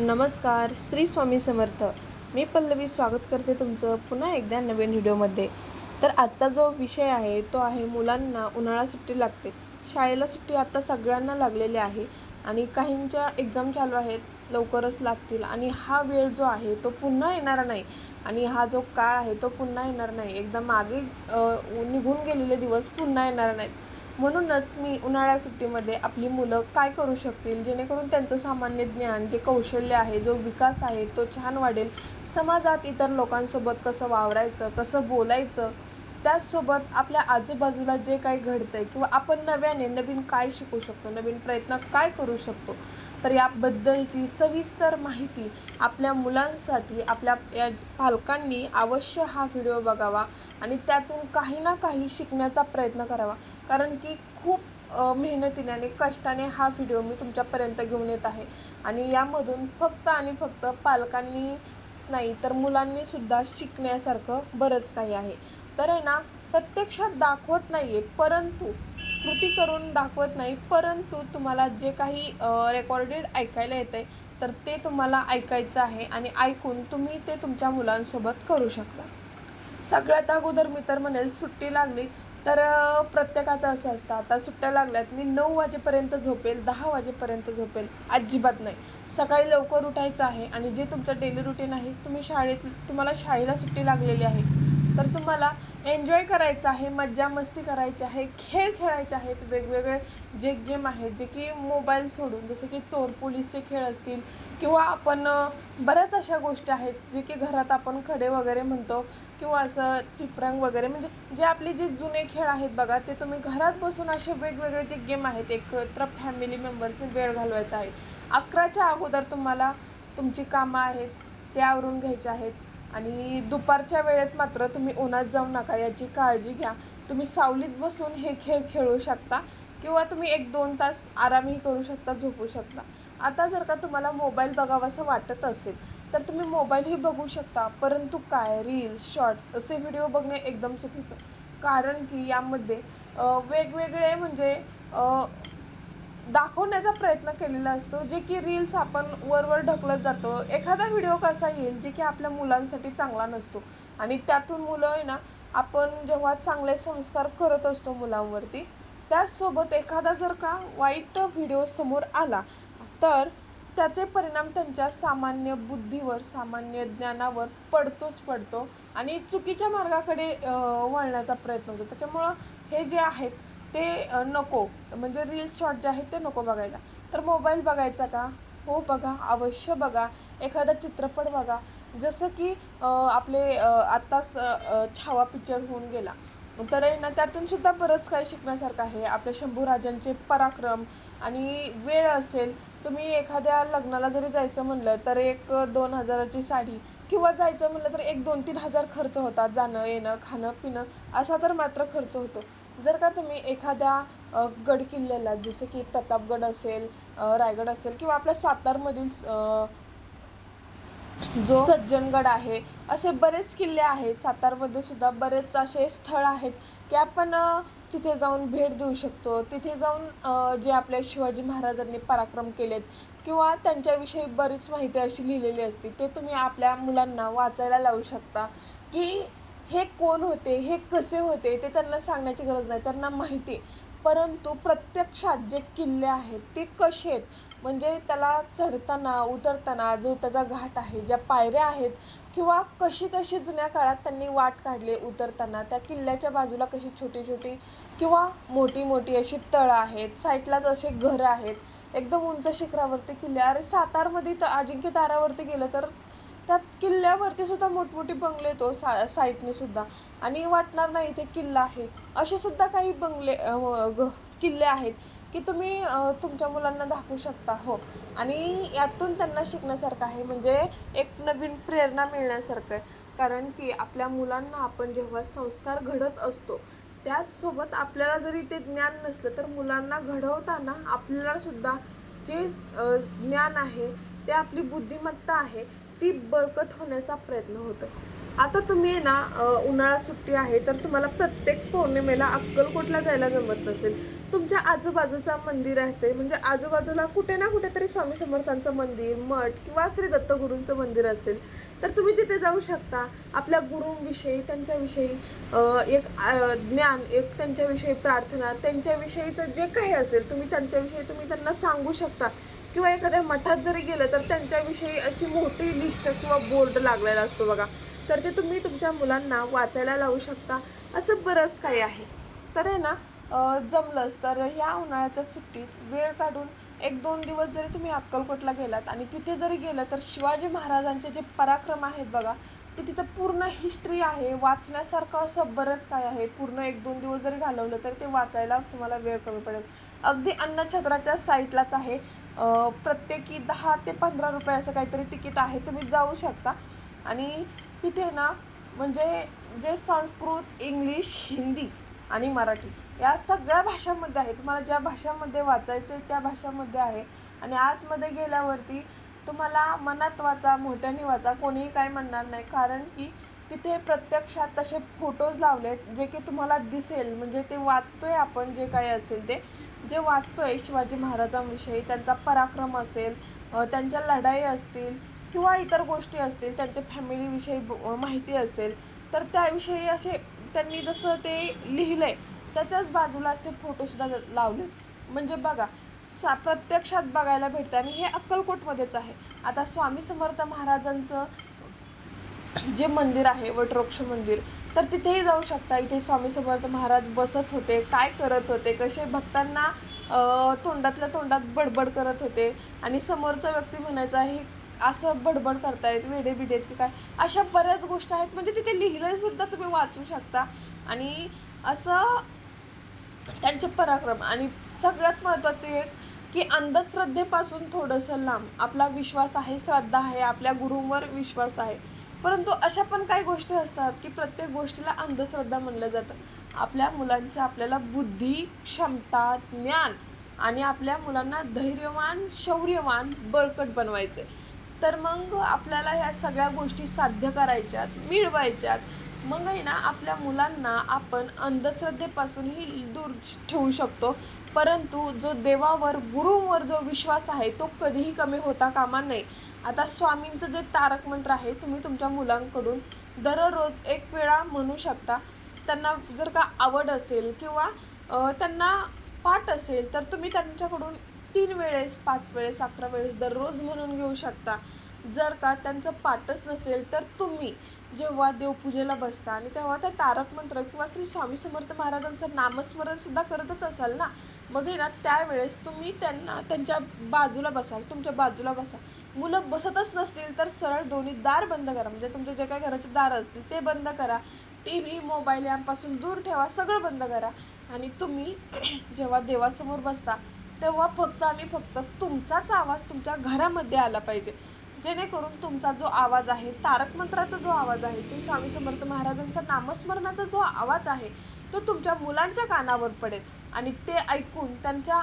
नमस्कार श्री स्वामी समर्थ. मी पल्लवी स्वागत करते तुमचं पुन्हा एकदा नवीन व्हिडिओमध्ये. तर आजचा जो विषय आहे तो आहे मुलांना उन्हाळा सुट्टी लागते. शाळेला सुट्टी आता सगळ्यांना लागलेली आहे आणि काहींच्या एक्झाम चालू आहेत लवकरच लागतील आणि हा वेळ जो आहे तो पुन्हा येणार नाही. आणि हा जो काळ आहे तो पुन्हा येणार नाही. एकदम मागे निघून गेलेले दिवस पुन्हा येणार नाहीत. म्हणूनच मी उन्हाळ्या सुट्टीमध्ये आपली मुलं काय करू शकतील? जेणेकरून त्यांचं सामान्य ज्ञान जे कौशल्य आहे जो विकास आहे तो छान वाढेल. समाजात इतर लोकांसोबत कसं वावरायचं कसं बोलायचं त्याचसोबत आपल्या आजूबाजूला जे काही घडतं आहे किंवा आपण नव्याने नवीन काय शिकू शकतो नवीन प्रयत्न काय करू शकतो तर याबद्दलची सविस्तर माहिती आपल्या मुलांसाठी आपल्या या पालकांनी अवश्य हा व्हिडिओ बघावा आणि त्यातून काही ना काही शिकण्याचा प्रयत्न करावा. कारण की खूप मेहनतीने आणि कष्टाने हा व्हिडिओ मी तुमच्यापर्यंत घेऊन येत आहे. आणि यामधून फक्त आणि फक्त पालकांनीच नाही तर मुलांनी सुद्धा शिकण्यासारखं बरंच काही आहे. तर आहे ना प्रत्यक्षात दाखवत नाही आहे परंतु कृती करून दाखवत नाही परंतु तुम्हाला जे काही रेकॉर्डेड ऐकायला येतं आहे तर ते तुम्हाला ऐकायचं आहे आणि ऐकून तुम्ही ते तुमच्या मुलांसोबत करू शकता. सगळ्यात अगोदर मी तर म्हणेल सुट्टी लागली तर प्रत्येकाचं असं असतं आता सुट्ट्या लागल्यात मी नऊ वाजेपर्यंत झोपेल दहा वाजेपर्यंत झोपेल अजिबात नाही. सकाळी लवकर उठायचं आहे आणि जे तुमचं डेली रुटीन आहे तुम्ही शाळेत तुम्हाला शाळेला सुट्टी लागलेली आहे तर तुम्हाला एन्जॉय करायचं आहे मज्जा मस्ती करायची आहे खेळ खेळायचे आहेत वेगवेगळे जे गेम आहेत जे की मोबाईल सोडून जसे की चोर पोलीसचे खेळ असतील किंवा आपण बऱ्याच अशा गोष्टी आहेत जे की घरात आपण खडे वगैरे म्हणतो किंवा असं चिपरंग वगैरे म्हणजे जे आपले जे जुने खेळ आहेत बघा ते तुम्ही घरात बसून असे वेगवेगळे जे गेम आहेत एकत्र फॅमिली मेंबर्सने वेळ घालवायचा आहे. अकराच्या अगोदर तुम्हाला तुमची कामं आहेत ते आवरून घ्यायचे आहेत. आणि दुपारच्या वेळेत मात्र तुम्ही उन्हात जाऊ नका याची काळजी घ्या. तुम्ही सावलीत बसून हे खेळ खेळू शकता किंवा तुम्ही एक दोन तास आरामही करू शकता झोपू शकता. आता जर का तुम्हाला मोबाईल बघावासं वाटत असेल तर तुम्ही मोबाईलही बघू शकता. परंतु काय? रील्स शॉर्ट्स असे व्हिडिओ बघणे एकदम चुकीचं. कारण की यामध्ये वेगवेगळे म्हणजे दाखवण्याचा प्रयत्न केलेला असतो जे की रील्स आपण वरवर ढकलत जातो. एखादा व्हिडिओ कसा येईल जे की आपल्या मुलांसाठी चांगला नसतो. आणि त्यातून मुलं आहे ना आपण जेव्हा चांगले संस्कार करत असतो मुलांवरती त्याचसोबत एखादा जर का वाईट व्हिडिओ समोर आला तर त्याचे परिणाम त्यांच्या सामान्य बुद्धीवर सामान्य ज्ञानावर पडतोच पडतो. आणि चुकीच्या मार्गाकडे वळण्याचा प्रयत्न होतो. त्याच्यामुळं हे जे आहेत ते नको. म्हणजे रील्स शॉर्ट जे आहेत ते नको बघायला. तर मोबाईल बघायचा का? हो बघा. अवश्य बघा. एखादा चित्रपट बघा. जसं की आपले आत्ताच छावा पिक्चर होऊन गेला. तर आहे ना त्यातून सुद्धा बरंच काही शिकण्यासारखं आहे. आपल्या शंभूराजांचे पराक्रम आणि वेळ असेल तुम्ही एखाद्या लग्नाला जरी जायचं म्हणलं तर एक दोन हजाराची साडी किंवा जायचं म्हणलं तर एक दोन तीन हजार खर्च होतात जाणं येणं खाणं पिणं असा तर मात्र खर्च होतो. जर का तुम्ही एखाद्या गडकिल्ल्याला जसं की प्रतापगड असेल रायगड असेल किंवा आपल्या सातारमधील जो सज्जनगड आहे असे बरेच किल्ले आहेत. सातारमध्ये सुद्धा बरेच असे स्थळ आहेत की आपण तिथे जाऊन भेट देऊ शकतो. तिथे जाऊन जे आपल्या शिवाजी महाराजांनी पराक्रम केलेत किंवा त्यांच्याविषयी बरीच माहिती अशी लिहिलेली असते ते तुम्ही आपल्या मुलांना वाचायला लावू शकता. की हे कोण होते हे कसे होते ते त्यांना सांगण्याची गरज नाही त्यांना माहिती परंतु प्रत्यक्षात जे किल्ले आहेत ते कसे आहेत? म्हणजे त्याला चढताना उतरताना जो त्याचा घाट आहे ज्या पायऱ्या आहेत किंवा कशी कशी जुन्या काळात त्यांनी वाट काढली उतरताना त्या किल्ल्याच्या बाजूला कशी छोटी छोटी किंवा मोठी मोठी अशी तळं आहेत साईडलाच असे घरं आहेत एकदम उंच शिखरावरती किल्ले. अरे सातारमध्ये तर अजिंक्य तारावरती गेलं तर त्यात किल्ल्यावरती सुद्धा मोठमोठे बंगले तो सा साईडने सुद्धा. आणि वाटणार नाही ते किल्ला आहे. असे सुद्धा काही बंगले ग- किल्ले आहेत की तुम्ही तुमच्या मुलांना दाखवू शकता हो. आणि यातून त्यांना शिकण्यासारखं आहे. म्हणजे एक नवीन प्रेरणा मिळण्यासारखं आहे. कारण की आपल्या मुलांना आपण जेव्हा संस्कार घडत असतो त्याचसोबत आपल्याला जरी ते ज्ञान नसलं तर मुलांना घडवताना आपल्याला सुद्धा जे ज्ञान आहे ते आपली बुद्धिमत्ता आहे ती बळकट होण्याचा प्रयत्न होतो. आता तुम्ही आहे ना उन्हाळा सुट्टी आहे तर तुम्हाला प्रत्येक पौर्णिमेला अक्कलकोटला जायला जमत नसेल. तुमच्या आजूबाजूचा मंदिर असेल म्हणजे आजूबाजूला कुठे ना कुठेतरी स्वामी समर्थांचं मंदिर मठ किंवा श्री दत्तगुरूंचं मंदिर असेल तर तुम्ही तिथे जाऊ शकता. आपल्या गुरूंविषयी त्यांच्याविषयी एक ज्ञान एक त्यांच्याविषयी प्रार्थना त्यांच्याविषयीचं जे काही असेल तुम्ही त्यांच्याविषयी तुम्ही त्यांना सांगू शकता. किंवा एखाद्या मठात जरी गेलं तर त्यांच्याविषयी अशी मोठी लिस्ट किंवा बोर्ड लागलेला असतो बघा. तर ते तुम्ही तुमच्या मुलांना वाचायला लावू शकता. असं बरंच काही आहे. तर आहे ना जमलंच. तर ह्या उन्हाळ्याच्या सुट्टीत वेळ काढून एक दोन दिवस जरी तुम्ही अक्कलकोटला गेलात आणि तिथे जरी गेलं तर शिवाजी महाराजांचे जे पराक्रम आहेत बघा ते तिथं पूर्ण हिस्ट्री आहे. वाचण्यासारखं असं बरंच काय आहे. पूर्ण एक दोन दिवस जरी घालवलं तर ते वाचायला तुम्हाला वेळ कमी पडेल. अगदी अन्नछत्राच्या साईटलाच आहे. प्रत्येकी दहा ते पंधरा रुपये असं काहीतरी तिकीट आहे तुम्ही जाऊ शकता. आणि तिथे ना म्हणजे जे संस्कृत इंग्लिश हिंदी आणि मराठी या सगळ्या भाषांमध्ये आहे. तुम्हाला ज्या भाषांमध्ये वाचायचं आहे त्या भाषांमध्ये आहे. आणि आतमध्ये गेल्यावरती तुम्हाला मनात वाचा मोठ्याने वाचा कोणीही काय म्हणणार नाही. कारण की तिथे प्रत्यक्षात तसे फोटोज लावलेत जे की तुम्हाला दिसेल. म्हणजे ते वाचतोय आपण जे काही असेल ते. जे वाचतोय शिवाजी महाराजांविषयी त्यांचा पराक्रम असेल त्यांच्या लढाई असतील किंवा इतर गोष्टी असतील त्यांच्या फॅमिलीविषयी माहिती असेल तर त्याविषयी असे त्यांनी जसं ते लिहिलं आहे त्याच्याच बाजूला असे फोटोसुद्धा लावलेत. म्हणजे बघा सा प्रत्यक्षात बघायला भेटतं आणि हे अक्कलकोटमध्येच आहे. आता स्वामी समर्थ महाराजांचं जे मंदिर आहे वटवृक्ष मंदिर तर तिथेही जाऊ शकता. इथे स्वामी समर्थ महाराज बसत होते काय करत होते कसे भक्तांना तोंडातल्या तोंडात बडबड करत होते. आणि समोरचा व्यक्ती म्हणायचा हे असं बडबड करतायत वेडे बिडेत की काय? अशा बऱ्याच गोष्टी आहेत. म्हणजे तिथे लिहिलंसुद्धा तुम्ही वाचू शकता. आणि असं त्यांचे पराक्रम. आणि सगळ्यात महत्त्वाचे एक की अंधश्रद्धेपासून थोडंसं लांब. आपला विश्वास आहे श्रद्धा आहे आपल्या गुरूंवर विश्वास आहे. परंतु अशा पण काही गोष्टी असतात की प्रत्येक गोष्टीला अंधश्रद्धा म्हणलं जातं. आपल्या मुलांच्या आपल्याला बुद्धी क्षमता ज्ञान आणि आपल्या मुलांना धैर्यवान शौर्यवान बळकट बनवायचे तर मग आपल्याला ह्या सगळ्या गोष्टी साध्य करायच्यात मिळवायच्यात. मग आहे ना आपल्या मुलांना आपण अंधश्रद्धेपासूनही दूर ठेवू शकतो. परंतु जो देवावर गुरुंवर जो विश्वास आहे तो कधीही कमी होता कामा नये. आता स्वामींचं जे तारक मंत्र आहे तुम्ही तुमच्या मुलांकडून दररोज एक वेळा म्हणू शकता. त्यांना जर का आवड असेल किंवा त्यांना पाठ असेल तर तुम्ही त्यांच्याकडून तीन वेळेस पाच वेळेस अकरा वेळेस दररोज म्हणून घेऊ शकता. जर का त्यांचं पाठच नसेल तर तुम्ही जेव्हा देवपूजेला बसता आणि तेव्हा त्या तारक मंत्र किंवा श्री स्वामी समर्थ महाराजांचं नामस्मरणसुद्धा करतच असाल ना मग ना त्यावेळेस तुम्ही त्यांना त्यांच्या बाजूला बसा तुमच्या बाजूला बसा. मुलं बसतच नसतील तर सरळ दोन्ही दार बंद करा. म्हणजे तुमचे जे काही घराचे दार असतील ते बंद करा. टी व्ही मोबाईल यांपासून दूर ठेवा सगळं बंद करा. आणि तुम्ही जेव्हा देवासमोर बसता तेव्हा फक्त आणि फक्त तुमचाच आवाज तुमच्या घरामध्ये आला पाहिजे. जेणेकरून तुमचा जो आवाज आहे तारक मंत्राचा जो आवाज आहे ते स्वामी समर्थ महाराजांचा नामस्मरणाचा जो आवाज आहे तो तुमच्या मुलांच्या कानावर पडेल. आणि ते ऐकून त्यांच्या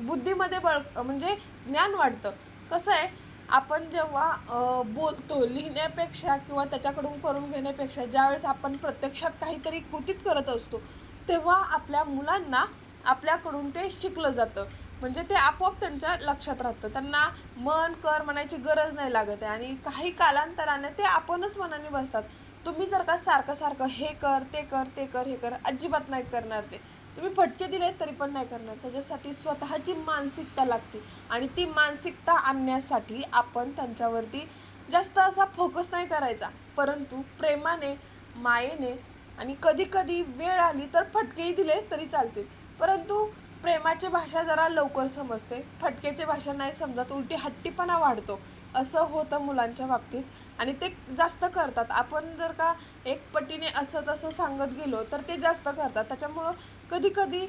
बुद्धीमध्ये बळ म्हणजे ज्ञान वाढतं. कसं आहे आपण जेव्हा बोलतो लिहिण्यापेक्षा किंवा त्याच्याकडून करून घेण्यापेक्षा ज्यावेळेस आपण प्रत्यक्षात काहीतरी कृतीत करत असतो तेव्हा आपल्या मुलांना आपल्याकडून ते शिकलं जातं. म्हणजे ते आपोआप त्यांच्या लक्षात राहतं. त्यांना मन कर म्हणायची गरज नाही लागत आहे आणि काही कालांतराने ते आपणच मनाने बसतात. तुम्ही जर का सारखं सारखं हे कर ते कर ते कर हे कर अजिबात नाही करणार ते. तुम्ही फटके दिले तरी पण नाही करणार. त्याच्यासाठी स्वतःची मानसिकता लागते. आणि ती मानसिकता आणण्यासाठी आपण त्यांच्यावरती जास्त असा फोकस नाही करायचा. परंतु प्रेमाने मायेने आणि कधी कधी वेळ आली तर फटकेही दिले तरी चालतील. परंतु प्रेमाची भाषा जरा लवकर समजते. फटकेची भाषा नाही समजत उलटी हट्टीपणा वाढतो. असं होतं मुलांच्या बाबतीत. आणि ते जास्त करतात. आपण जर का एक पटीने असं तसं सांगत गेलो तर ते जास्त करतात. त्याच्यामुळं कधी कधी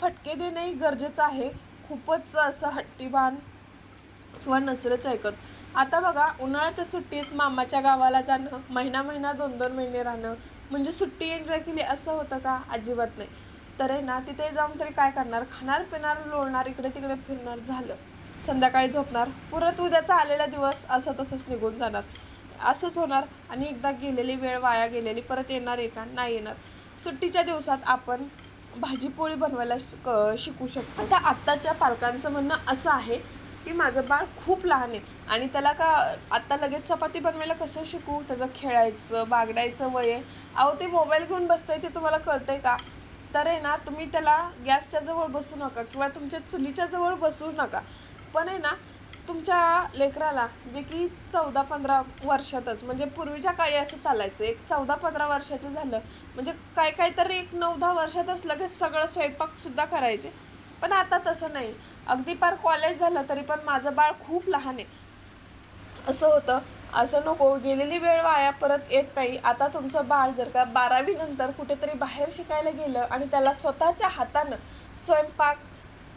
फटके देणंही गरजेचं आहे. खूपच असं हट्टीबान किंवा नसरच ऐकत. आता बघा उन्हाळ्याच्या सुट्टीत मामाच्या गावाला जाणं महिना महिना दोन दोन महिने राहणं म्हणजे सुट्टी एन्जॉय केली असं होतं का? अजिबात नाही. तर आहे ना तिथे जाऊन तरी काय करणार? खाणार पिणार लोळणार इकडे तिकडे फिरणार झालं. संध्याकाळी झोपणार. परत उद्याचा आलेला दिवस असं तसंच निघून जाणार. असंच होणार आणि एकदा गेलेली वेळ वाया गेलेली परत येणार आहे का? नाही येणार. सुट्टीच्या दिवसात आपण भाजीपोळी बनवायला शिक शिकू शकतो. आता आत्ताच्या पालकांचं म्हणणं असं आहे की माझं बाळ खूप लहान आहे आणि त्याला का आत्ता लगेच चपाती बनवायला कसं शिकू? त्याचं खेळायचं बागडायचं वय आहे. अहो ते मोबाईल घेऊन बसतंय ते तुम्हाला कळतंय का? तर आहे ना तुम्ही त्याला गॅसच्या जवळ बसू नका किंवा तुमच्या चुलीच्या जवळ बसू नका. पण आहे ना तुमच्या लेकराला जे की चौदा पंधरा वर्षातच म्हणजे पूर्वीच्या काळी असं चालायचं एक चौदा पंधरा वर्षाचं झालं म्हणजे काय काय तरी एक नऊ दहा वर्षातच लगेच सगळं स्वयंपाकसुद्धा करायचे. पण आता तसं नाही. अगदी पार कॉलेज झालं तरी पण माझं बाळ खूप लहान आहे. असं होतं असं नको गेलेली वेळ वाया परत येत नाही. आता तुमचं बाळ जर का बारावीनंतर कुठेतरी बाहेर शिकायला गेलं आणि त्याला स्वतःच्या हातानं स्वयंपाक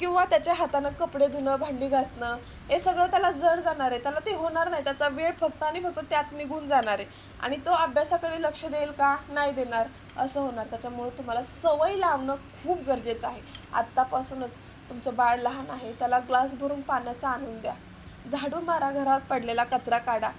किंवा त्याच्या हातानं कपडे धुणं भांडी घासणं हे सगळं त्याला जड जाणार आहे. त्याला ते होणार नाही. त्याचा वेळ फक्त आणि फक्त त्यात निघून जाणार आहे. आणि तो अभ्यासाकडे लक्ष देईल का? नाही देणार. असं होणार. त्याच्यामुळे तुम्हाला सवय लावणं खूप गरजेचं आहे. आत्तापासूनच तुमचं बाळ लहान आहे. त्याला ग्लास भरून पाण्याचा आणून द्या. झाडू मारा घरात पडलेला कचरा काढा.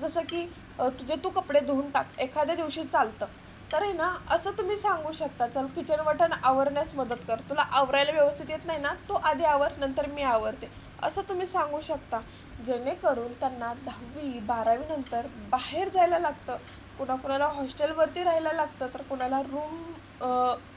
जसं की तुझे तू कपडे धुवून टाक. एखाद्या दिवशी चालतं. तर आहे ना असं तुम्ही सांगू शकता. चल किचन बटन आवरण्यास मदत कर. तुला आवरायला व्यवस्थित येत नाही ना तो आधी आवर नंतर मी आवरते. असं तुम्ही सांगू शकता. जेणेकरून त्यांना दहावी बारावी नंतर बाहेर जायला लागतं. कुणाकुणाला हॉस्टेलवरती राहायला लागतं तर कुणाला रूम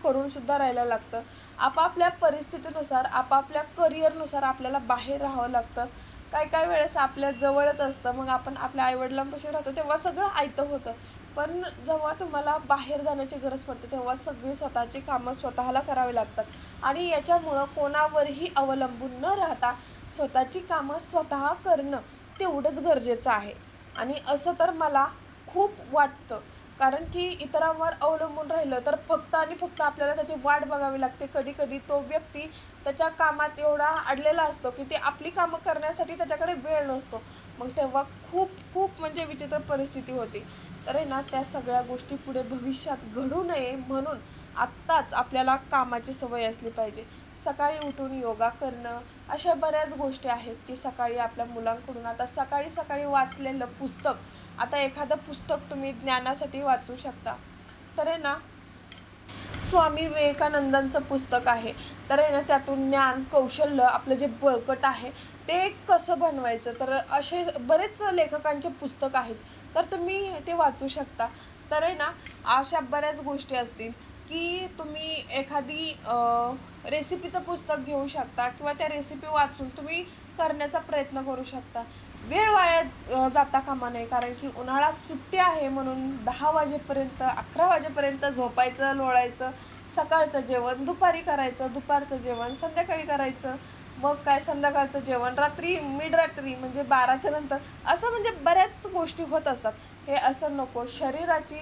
करूनसुद्धा राहायला लागतं. आपापल्या परिस्थितीनुसार आपापल्या करिअरनुसार आपल्याला बाहेर राहावं लागतं. काय काय वेळेस आपल्या जवळच असतं. मग आपण आपल्या आईवडिलांपाशी राहतो तेव्हा सगळं आयतं होतं. पण जेव्हा तुम्हाला बाहेर जाण्याची गरज पडते तेव्हा सगळी स्वतःची कामं स्वतःला करावी लागतात. आणि याच्यामुळं कोणावरही अवलंबून न राहता स्वतःची कामं स्वतः करणं तेवढंच गरजेचं आहे. आणि असं तर मला खूप वाटतं. कारण की इतरांवर अवलंबून राहिलं तर फक्त आणि फक्त आपल्याला त्याची वाट बघावी लागते. कधी कधी तो व्यक्ती त्याच्या कामात एवढा अडलेला असतो की ते आपली कामं करण्यासाठी त्याच्याकडे वेळ नसतो. मग तेव्हा खूप खूप म्हणजे विचित्र परिस्थिती होती. तर आहे ना त्या सगळ्या गोष्टी पुढे भविष्यात घडू नये म्हणून आत्ताच आपल्याला कामाची सवय असली पाहिजे. सकाळी उठून योगा करणं अशा बऱ्याच गोष्टी आहेत की सकाळी आपल्या मुलांकडून. आता सकाळी सकाळी वाचलेलं पुस्तक आता एखादं पुस्तक तुम्ही ज्ञानासाठी वाचू शकता. तर आहे ना स्वामी विवेकानंदांचं पुस्तक आहे. तर आहे ना त्यातून ज्ञान कौशल्य आपलं जे बळकट आहे ते कसं बनवायचं? तर असे बरेच लेखकांचे पुस्तक आहेत. तर तुम्ही ते वाचू शकता. तर आहे ना अशा बऱ्याच गोष्टी असतील की तुम्ही एखादी रेसिपीचं पुस्तक घेऊ शकता किंवा त्या रेसिपी वाचून तुम्ही करण्याचा प्रयत्न करू शकता. वेळ वाया जाता कामा नये कारण की उन्हाळा सुट्टी आहे म्हणून दहा वाजेपर्यंत अकरा वाजेपर्यंत झोपायचं लोळायचं सकाळचं जेवण दुपारी करायचं दुपारचं जेवण संध्याकाळी करायचं मग काय संध्याकाळचं जेवण? रात्री मिड रात्री म्हणजे बाराच्या नंतर? असं म्हणजे बऱ्याच गोष्टी होत असतात. हे असं नको. शरीराची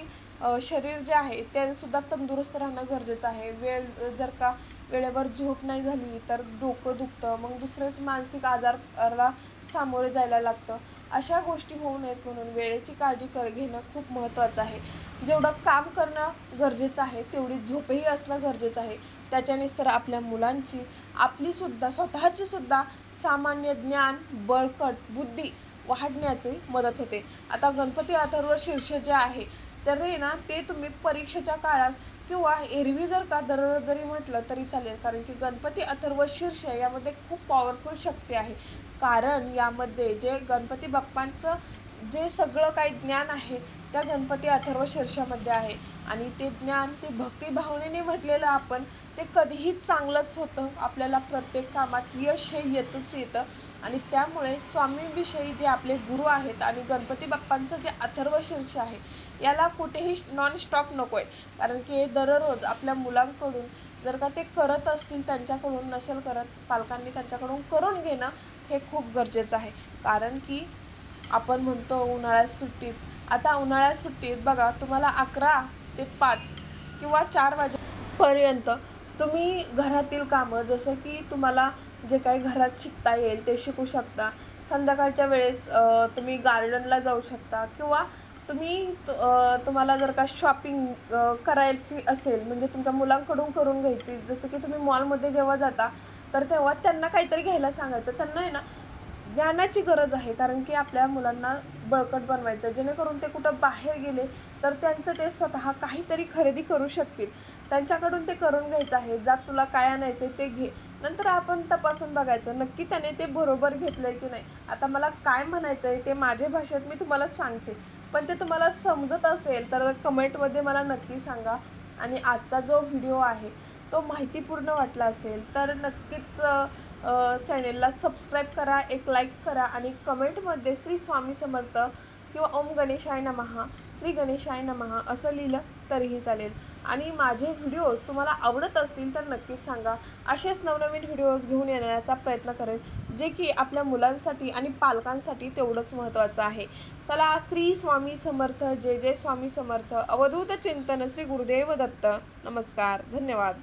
शरीर जे आहे ते सुद्धा तंदुरुस्त राहणं गरजेचं आहे. वेळ जर का वेळेवर झोप नाही झाली तर डोकं दुखतं. मग दुसरेच मानसिक आजाराला सामोरे जायला लागतं. अशा गोष्टी होऊ नयेत म्हणून वेळेची काळजी कर घेणं खूप महत्त्वाचं आहे. जेवढं काम करणं गरजेचं आहे तेवढी झोपही असणं गरजेचं आहे. त्याच्यानेच तर आपल्या मुलांची आपलीसुद्धा स्वतःचीसुद्धा सामान्य ज्ञान बळकट बुद्धी वाढण्याचे मदत होते. आता गणपती अथर्व शीर्ष जे आहे तर हे ना ते तुम्ही परीक्षेच्या काळात किंवा एरवी जर का दररोज जरी म्हटलं तरी चालेल. कारण की गणपती अथर्व शीर्ष यामध्ये खूप पॉवरफुल शक्ती आहे. कारण यामध्ये जे गणपती बाप्पांचं जे सगळं काही ज्ञान आहे त्या गणपती अथर्व शीर्षामध्ये आहे. आणि ते ज्ञान ते भक्तिभावनेने म्हटलेलं आपण ते कधीही चांगलंच होतं. आपल्याला प्रत्येक कामात यश हे येतच येतं. आणि त्यामुळे स्वामींविषयी जे आपले गुरु आहेत आणि गणपती बाप्पांचं जे अथर्व शीर्ष आहे याला कुठेही नॉनस्टॉप नको आहे कारण की हे दररोज आपल्या मुलांकडून जर का ते करत असतील त्यांच्याकडून नसेल करत पालकांनी त्यांच्याकडून करून घेणं हे खूप गरजेचं आहे. कारण की आपण म्हणतो उन्हाळ्यात सुट्टीत आता उन्हाळ्यात सुट्टीत बघा तुम्हाला अकरा ते पाच किंवा चार वाजेपर्यंत तुम्ही घरातील कामं जसं की तुम्हाला जे काही घरात शिकता येईल ते शिकू शकता. संध्याकाळच्या वेळेस तुम्ही गार्डनला जाऊ शकता किंवा तुम्ही तुम्हाला जर का शॉपिंग करायची असेल म्हणजे तुमच्या मुलांकडून करून घ्यायची जसं की तुम्ही मॉलमध्ये जेव्हा जाता तर तेव्हा त्यांना काहीतरी घ्यायला सांगायचं. त्यांना आहे ना ज्ञानाची गरज आहे. कारण की आपल्या मुलांना बळकट बनवायचं. जेणेकरून ते कुठं बाहेर गेले तर त्यांचं ते स्वतः काहीतरी खरेदी करू शकतील. त्यांच्याकडून ते करून घ्यायचं आहे. जात तुला काय आणायचं आहे ते घे. नंतर आपण तपासून बघायचं. नक्की त्याने ते बरोबर घेतलं आहे की नाही. आता मला काय म्हणायचं आहे ते माझ्या भाषेत मी तुम्हाला सांगते. पण ते तुम्हाला समजत असेल तर कमेंटमध्ये मला नक्की सांगा. आणि आजचा जो व्हिडिओ आहे तो माहितीपूर्ण वाटला असेल तर नक्कीच चॅनेलला सबस्क्राईब करा एक लाईक करा आणि कमेंटमध्ये श्री स्वामी समर्थ किंवा ओम गणेशाय नमहा श्री गणेशाय नमहा असं लिहिलं तरीही चालेल. आणि माझे व्हिडिओज तुम्हाला आवडत असतील तर नक्कीच सांगा. असेच नवनवीन व्हिडिओज घेऊन येण्याचा प्रयत्न करेल जे की आपल्या मुलांसाठी आणि पालकांसाठी तेवढंच महत्त्वाचं आहे. चला श्री स्वामी समर्थ जय जय स्वामी समर्थ. अवधूत चिंतन श्री गुरुदेव दत्त. नमस्कार. धन्यवाद.